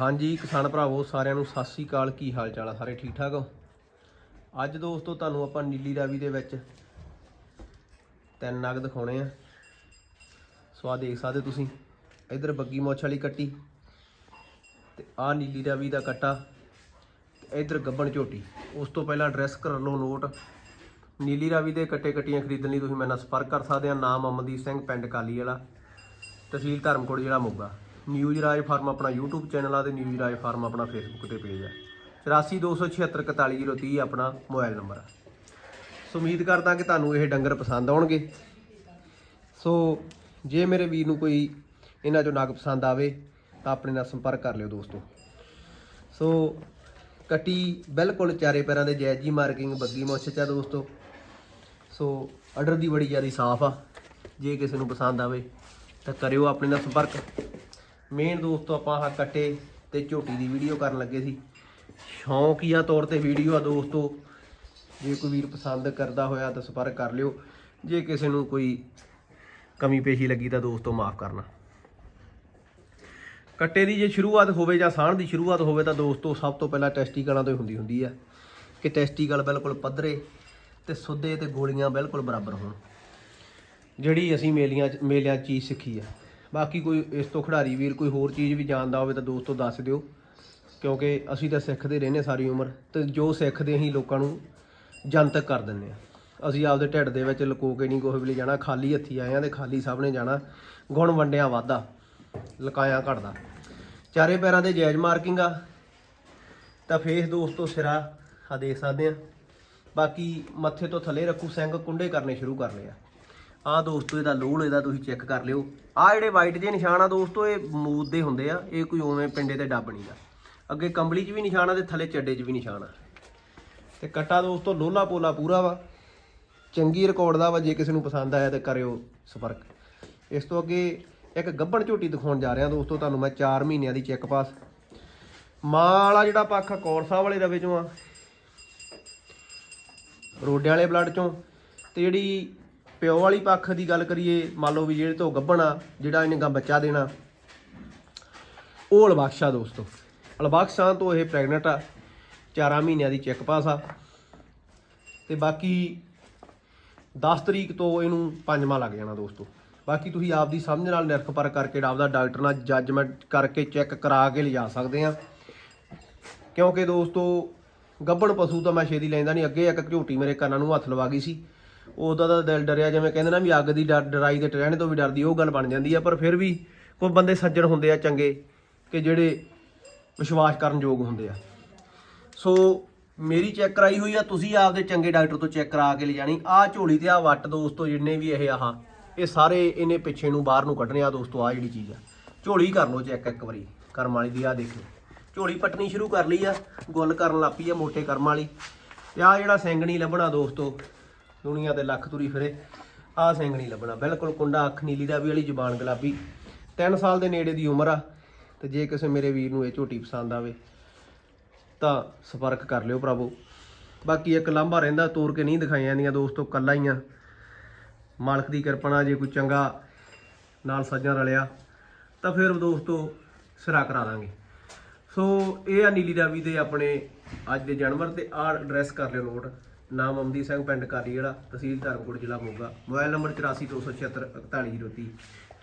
ਹਾਂਜੀ, ਕਿਸਾਨ ਭਰਾਵੋ, ਸਾਰਿਆਂ ਨੂੰ ਸਤਿ ਸ੍ਰੀ ਅਕਾਲ। ਕੀ ਹਾਲ ਚਾਲ ਆ ਸਾਰੇ? ਠੀਕ ਠਾਕ ਹੋ? ਅੱਜ ਦੋਸਤੋ, ਤੁਹਾਨੂੰ ਆਪਾਂ ਨੀਲੀ ਰਾਵੀ ਦੇ ਵਿੱਚ ਤਿੰਨ ਨਗ ਦਿਖਾਉਣੇ ਆ। ਸੋ ਆ ਦੇਖ ਸਕਦੇ ਤੁਸੀਂ। ਇਧਰ ਬੱਗੀ ਮੋਛ ਵਾਲੀ ਕੱਟੀ ਤੇ ਆ ਨੀਲੀ ਰਾਵੀ ਦਾ ਕੱਟਾ ਤੇ ਇਧਰ ਗੱਬਣ ਝੋਟੀ। ਉਸ ਤੋਂ ਪਹਿਲਾਂ ਐਡਰੈਸ ਕਰ ਲਓ ਨੋਟ ਨੀਲੀ ਰਾਵੀ ਦੇ ਕੱਟੇ ਕੱਟੀਆਂ ਖਰੀਦਣ ਲਈ ਤੁਸੀਂ ਮੇਰੇ ਨਾਲ ਸੰਪਰਕ ਕਰ ਸਕਦੇ ਆ। ਨਾਮ ਅਮਨਦੀਪ ਸਿੰਘ, ਪਿੰਡ ਕਾਲੀ ਵਾਲਾ ਤਹਿਸੀਲ ਧਰਮਕੋਟ ਜਿਹੜਾ ਮੋਗਾ। ਨਿਊਜ਼ ਰਾਜ ਫਾਰਮ ਆਪਣਾ YouTube ਚੈਨਲ ਆ ਤੇ ਨਿਊਜ਼ ਰਾਜ ਫਾਰਮ ਆਪਣਾ Facebook ਤੇ ਪੇਜ ਆ। 8427641030 ਆਪਣਾ ਮੋਬਾਈਲ ਨੰਬਰ ਆ। ਸੋ ਉਮੀਦ ਕਰਦਾ ਕਿ ਤੁਹਾਨੂੰ ਇਹ ਡੰਗਰ ਪਸੰਦ ਆਉਣਗੇ। ਸੋ ਜੇ ਮੇਰੇ ਵੀਰ ਨੂੰ ਕੋਈ ਇਹਨਾਂ ਚੋਂ ਨਗ ਪਸੰਦ ਆਵੇ, ਤਾਂ ਆਪਣੇ ਨਾਲ ਸੰਪਰਕ ਕਰ ਲਿਓ ਦੋਸਤੋ। ਸੋ ਕੱਟੀ ਬਿਲਕੁਲ ਚਾਰੇ ਪੈਰਾਂ ਦੇ ਜੈਜ਼ੀ ਮਾਰਕਿੰਗ ਬੱਗੀ ਮੁੱਛ ਚ ਆ ਦੋਸਤੋ। ਸੋ ਆਰਡਰ ਦੀ ਬੜੀ ਜ਼ਿਆਦਾ ਸਾਫ਼ ਆ। ਜੇ ਕਿਸੇ ਨੂੰ ਪਸੰਦ ਆਵੇ, ਤਾਂ ਕਰਿਓ ਆਪਣੇ ਨਾਲ ਸੰਪਰਕ। ਮੇਨ ਦੋਸਤੋ ਆਪਾਂ ਆਹ ਕੱਟੇ ਤੇ ਝੋਟੀ ਦੀ ਵੀਡੀਓ ਕਰਨ ਲੱਗੇ ਸੀ। ਸ਼ੌਂਕੀਆ ਤੌਰ ਤੇ ਵੀਡੀਓ ਆ ਦੋਸਤੋ। ਜੇ ਕੋਈ ਵੀਰ ਪਸੰਦ ਕਰਦਾ ਹੋਇਆ ਤਾਂ ਸੰਪਰਕ ਕਰ ਲਿਓ। ਜੇ ਕਿਸੇ ਨੂੰ ਕੋਈ ਕਮੀ ਪੇਸ਼ੀ ਲੱਗੀ ਤਾਂ ਦੋਸਤੋ ਮਾਫ ਕਰਨਾ। ਕੱਟੇ ਦੀ ਜੇ ਸ਼ੁਰੂਆਤ ਹੋਵੇ ਜਾਂ ਸਾਣ ਦੀ ਸ਼ੁਰੂਆਤ ਹੋਵੇ ਤਾਂ ਦੋਸਤੋ ਸਭ ਤੋਂ ਪਹਿਲਾਂ ਟੈਸਟੀਕਲਾਂ ਤੋਂ ਹੀ ਹੁੰਦੀ ਹੁੰਦੀ ਆ। ਕਿ ਟੈਸਟੀਕਲ ਬਿਲਕੁਲ ਪੱਧਰੇ ਤੇ ਸੁੱਦੇ ਤੇ ਗੋਲੀਆਂ ਬਿਲਕੁਲ ਬਰਾਬਰ ਹੋਣ। ਜਿਹੜੀ ਅਸੀਂ ਮੇਲੀਆਂ 'ਚ ਮੇਲਿਆਂ 'ਚ ਚੀਜ਼ ਸਿੱਖੀ ਆ। ਬਾਕੀ ਕੋਈ ਇਸ ਤੋਂ ਖਿਡਾਰੀ ਵੀਰ ਕੋਈ ਹੋਰ ਚੀਜ਼ ਵੀ ਜਾਣਦਾ ਹੋਵੇ ਤਾਂ ਦੋਸਤੋ ਦੱਸ ਦਿਓ। ਕਿਉਂਕਿ ਅਸੀਂ ਤਾਂ ਸਿੱਖਦੇ ਰਹਿੰਦੇ ਸਾਰੀ ਉਮਰ ਤੇ ਜੋ ਸਿੱਖਦੇ ਅਸੀਂ ਲੋਕਾਂ ਨੂੰ ਜਨਤਕ ਕਰ ਦਿੰਦੇ ਆ ਅਸੀਂ ਆਪਦੇ ਢਿੱਡ ਦੇ ਵਿੱਚ ਲੁਕੋ ਕੇ ਨਹੀਂ ਕੋਈ ਵੀ ਜਾਣਾ, ਖਾਲੀ ਹੱਥੀ ਆਏ ਆ ਤੇ ਖਾਲੀ ਸਭ ਨੇ ਜਾਣਾ। ਗੁਣ ਵੰਡਿਆ ਵਾਧਾ, ਲਕਾਇਆ ਘਟਦਾ। ਚਾਰੇ ਪੈਰਾਂ ਦੇ ਜੈਜ਼ ਮਾਰਕਿੰਗ ਆ। ਤਾਂ ਫੇਸ ਦੋਸਤੋ ਸਿਰਾ ਆ ਦੇਖ ਸਕਦੇ ਆ ਬਾਕੀ ਮੱਥੇ ਤੋਂ ਥੱਲੇ ਰੱਖੂ, ਸਿੰਘ ਕੁੰਡੇ ਕਰਨੇ ਸ਼ੁਰੂ ਕਰ ਲਏ ਆ ਆਹ ਦੋਸਤੋ, ਇਹਦਾ ਲੋਲ ਇਹਦਾ ਤੁਸੀਂ ਚੈੱਕ ਕਰ ਲਿਓ। ਆਹ ਜਿਹੜੇ ਵਾਈਟ ਜੇ ਨਿਸ਼ਾਨ ਆ ਦੋਸਤੋ, ਇਹ ਮੂਦ ਦੇ ਹੁੰਦੇ ਆ। ਇਹ ਕੋਈ ਉਵੇਂ ਪਿੰਡੇ ਤੇ ਡੱਬ ਨਹੀਂ ਦਾ ਅੱਗੇ ਕੰਬਲੀ 'ਚ ਵੀ ਨਿਸ਼ਾਨ ਆ ਤੇ ਥੱਲੇ ਚੱਡੇ 'ਚ ਵੀ ਨਿਸ਼ਾਨ ਆ। ਤੇ ਕੱਟਾ ਦੋਸਤੋ, ਲੋਲਾ ਪੋਲਾ ਪੂਰਾ ਵਾ। ਚੰਗੀ ਰਿਕਾਰਡ ਦਾ ਵਾ, ਜੇ ਕਿਸੇ ਨੂੰ ਪਸੰਦ ਆਇਆ ਤਾਂ ਕਰਿਓ ਸੰਪਰਕ। ਇਸ ਤੋਂ ਅੱਗੇ ਇੱਕ ਗੱਬਣ ਝੋਟੀ ਦਿਖਾਉਣ ਜਾ ਰਿਹਾ ਦੋਸਤੋ, ਤੁਹਾਨੂੰ ਮੈਂ 4 ਮਹੀਨਿਆਂ ਦੀ ਚੈੱਕ ਪਾਸ ਮਾਂ ਵਾਲਾ ਜਿਹੜਾ ਪੱਖ ਆ, ਕੌਰ ਸਾਹਿਬ ਵਾਲੇ ਰਵੇ ਚੋਂ ਆ। ਰੋਡਿਆਂ ਵਾਲੇ ਬਲੱਡ ਚੋਂ। ਤੇ ਜਿਹੜੀ ਪਿਓ ਵਾਲੀ ਪੱਖ ਦੀ ਗੱਲ ਕਰੀਏ, ਮੰਨ ਲਓ ਵੀ ਜਿਹੜੇ ਤੋਂ ਗੱਭਣ ਆ, ਜਿਹੜਾ ਇਹਨੇ ਗਾ ਬੱਚਾ ਦੇਣਾ। ਉਹ ਅਲਬਖਸ਼ਾ ਦੋਸਤੋ। ਅਲਬਖਸ਼ਾਂ ਤੋਂ ਇਹ ਪ੍ਰੈਗਨੈਂਟ ਆ। 4 ਮਹੀਨਿਆਂ ਦੀ ਚੈੱਕ ਪਾਸ ਆ। ਤੇ ਬਾਕੀ 10 ਤਰੀਕ ਤੋਂ ਇਹਨੂੰ ਪੰਜਵਾਂ ਲੱਗ ਜਾਣਾ ਦੋਸਤੋ। ਬਾਕੀ ਤੁਸੀਂ ਆਪ ਦੀ ਸਮਝ ਨਾਲ ਨਿਰਖ ਪਰ ਕਰਕੇ ਆਪਦਾ ਡਾਕਟਰ ਨਾਲ ਜੱਜਮੈਂਟ ਕਰਕੇ ਚੈੱਕ ਕਰਾ ਕੇ ਲਿਜਾ ਸਕਦੇ ਆ। ਕਿਉਂਕਿ ਦੋਸਤੋ ਗੱਬਣ ਪਸ਼ੂ ਤਾਂ ਮੈਂ ਛੇਤੀ ਲੈਂਦਾ ਨਹੀਂ। ਅੱਗੇ ਇੱਕ ਝੋਟੀ ਮੇਰੇ ਕੰਨਾਂ ਨੂੰ ਹੱਥ ਲਵਾ ਗਈ ਸੀ। ਉਹਦਾ ਦਾ ਦਿਲ ਡਰਿਆ, ਜਿਵੇਂ ਕਹਿੰਦੇ ਨਾ ਵੀ ਅੱਗ ਦੀ ਡਰ- ਡਰਾਈ ਦੇ ਟਰੈਣੇ ਤੋਂ ਵੀ ਡਰਦੀ, ਉਹ ਗੱਲ ਬਣ ਜਾਂਦੀ ਆ, ਪਰ ਫਿਰ ਵੀ ਕੋਈ ਬੰਦੇ ਸੱਜਣ ਹੁੰਦੇ ਆ ਚੰਗੇ ਕਿ ਜਿਹੜੇ ਵਿਸ਼ਵਾਸ ਕਰਨ ਯੋਗ ਹੁੰਦੇ ਆ। ਸੋ ਮੇਰੀ ਚੈੱਕ ਕਰਾਈ ਹੋਈ ਆ, ਤੁਸੀਂ ਆਪਦੇ ਚੰਗੇ ਡਾਕਟਰ ਤੋਂ ਚੈੱਕ ਕਰਾ ਕੇ ਲਿਜਾਣੀ ਆ ਝੋਲੀ ਤੇ ਆ ਵੱਟ ਦੋਸਤੋ, ਜਿੰਨੇ ਵੀ ਇਹ ਆਹ, ਇਹ ਸਾਰੇ ਇਹਨੇ ਪਿੱਛੇ ਨੂੰ ਬਾਹਰ ਨੂੰ ਕੱਢਣੇ ਆ ਦੋਸਤੋ ਆ ਜਿਹੜੀ ਚੀਜ਼ ਆ। ਝੋਲੀ ਕਰ ਲਓ ਚੈੱਕ ਇੱਕ ਵਾਰੀ, ਕਰਮ ਵਾਲੀ ਦੀ ਆ ਦੇਖੋ। ਝੋਲੀ ਪਟਣੀ ਸ਼ੁਰੂ ਕਰ ਲਈ ਆ, ਗੁੱਲ ਕਰਨ ਲੱਪੀ ਆ ਮੋਟੇ ਕਰਮ ਵਾਲੀ। ਤੇ ਆ ਜਿਹੜਾ ਸਿੰਗਣੀ ਲੱਭਣਾ ਦੋਸਤੋ ਦੁਨੀਆ ਤੇ ਲੱਖ ਤੁਰੀ ਫਿਰੇ ਆ ਨਹੀਂ ਲੱਭਣਾ। ਬਿਲਕੁਲ ਕੁੰਡਾ ਅੱਖ ਨੀਲੀ ਦਾ, ਵੀ ਵਾਲੀ ਜ਼ੁਬਾਨ ਗੁਲਾਬੀ। 3 ਸਾਲ ਦੇ ਨੇੜੇ ਦੀ ਉਮਰ ਆ, ਤੇ ਜੇ ਕਿਸੇ ਮੇਰੇ ਵੀਰ ਨੂੰ ਇਹ ਝੋਟੀ ਪਸੰਦ ਆਵੇ, ਤਾਂ ਸੰਪਰਕ ਕਰ ਲਿਓ ਭਰਾਵੋ ਬਾਕੀ ਇੱਕ ਲਾਂਭਾ ਰਹਿੰਦਾ, ਤੋਰ ਕੇ ਨਹੀਂ ਦਿਖਾਈਆਂ ਜਾਂਦੀਆਂ ਦੋਸਤੋ, ਕੱਲਾ ਹੀ ਆ। ਮਾਲਕ ਦੀ ਕਿਰਪਾ ਨਾਲ ਜੇ ਕੋਈ ਚੰਗਾ ਨਾਲ ਸੱਜਣ ਰਲਿਆ, ਤਾਂ ਫਿਰ ਦੋਸਤੋ ਸਿਰਾ ਕਰਾ ਦਾਂਗੇ। ਸੋ ਇਹ ਆ ਨੀਲੀ ਰਾਵੀ ਦੇ ਆਪਣੇ ਅੱਜ ਦੇ ਜਾਨਵਰ ਤੇ ਆ ਐਡਰੈਸ ਕਰ ਲਿਓ ਨੋਟ। ਨਾਮ ਅਮਦੀਪ ਸਿੰਘ, ਪਿੰਡ ਕਾਲੀ ਜਿਹੜਾ ਤਹਿਸੀਲ ਧਰਮਕੋਟ, ਜ਼ਿਲ੍ਹਾ ਮੋਗਾ। ਮੋਬਾਈਲ ਨੰਬਰ 8426741030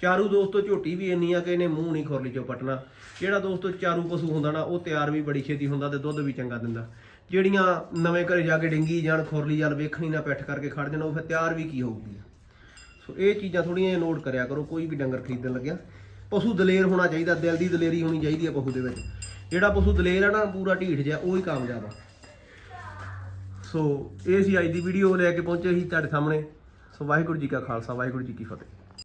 ਚਾਰੂ ਦੋਸਤੋ, ਝੋਟੀ ਵੀ ਇੰਨੀ ਆ ਕਿ ਇਹਨੇ ਮੂੰਹ ਨਹੀਂ ਖੁਰਲੀ ਚੋਂ ਪਟਣਾ। ਜਿਹੜਾ ਦੋਸਤੋ, ਚਾਰੂ ਪਸ਼ੂ ਹੁੰਦਾ ਨਾ, ਉਹ ਤਿਆਰ ਵੀ ਬੜੀ ਛੇਤੀ ਹੁੰਦਾ ਤੇ ਦੁੱਧ ਵੀ ਚੰਗਾ ਦਿੰਦਾ। ਜਿਹੜੀਆਂ ਨਵੇਂ ਘਰੇ ਜਾ ਕੇ ਡਿੰਗੀ ਜਾਣ, ਖੁਰਲੀ ਜਾਣ, ਵੇਖਣੀ ਨਾ ਪਿੱਠ ਕਰਕੇ ਖੜ ਜਾਣਾ, ਉਹ ਫਿਰ ਤਿਆਰ ਵੀ ਕੀ ਹੋਊਗੀ? ਸੋ ਇਹ ਚੀਜ਼ਾਂ ਥੋੜੀਆਂ ਨੋਟ ਕਰਿਆ ਕਰੋ, ਕੋਈ ਵੀ ਡੰਗਰ ਖਰੀਦਣ ਲੱਗਿਆ। ਪਸ਼ੂ ਦਲੇਰ ਹੋਣਾ ਚਾਹੀਦਾ, ਦਿਲ ਦੀ ਦਲੇਰੀ ਹੋਣੀ ਚਾਹੀਦੀ ਹੈ ਪਸ਼ੂ ਦੇ ਵਿੱਚ। ਜਿਹੜਾ ਪਸ਼ੂ ਦਲੇਰ ਆ ਨਾ, ਪੂਰਾ ਢੀਠ ਜਿਹਾ, ਉਹ ਹੀ ਕਾਮਯਾਬ ਆ। ਸੋ, ਇਹ ਸੀ ਅੱਜ ਦੀ ਵੀਡੀਓ ਲੈ ਕੇ ਪਹੁੰਚੇ ਸੀ ਤੁਹਾਡੇ ਸਾਹਮਣੇ। ਸੋ, ਵਾਹਿਗੁਰੂ ਜੀ ਕਾ ਖਾਲਸਾ, ਵਾਹਿਗੁਰੂ ਜੀ ਕੀ ਫਤਿਹ।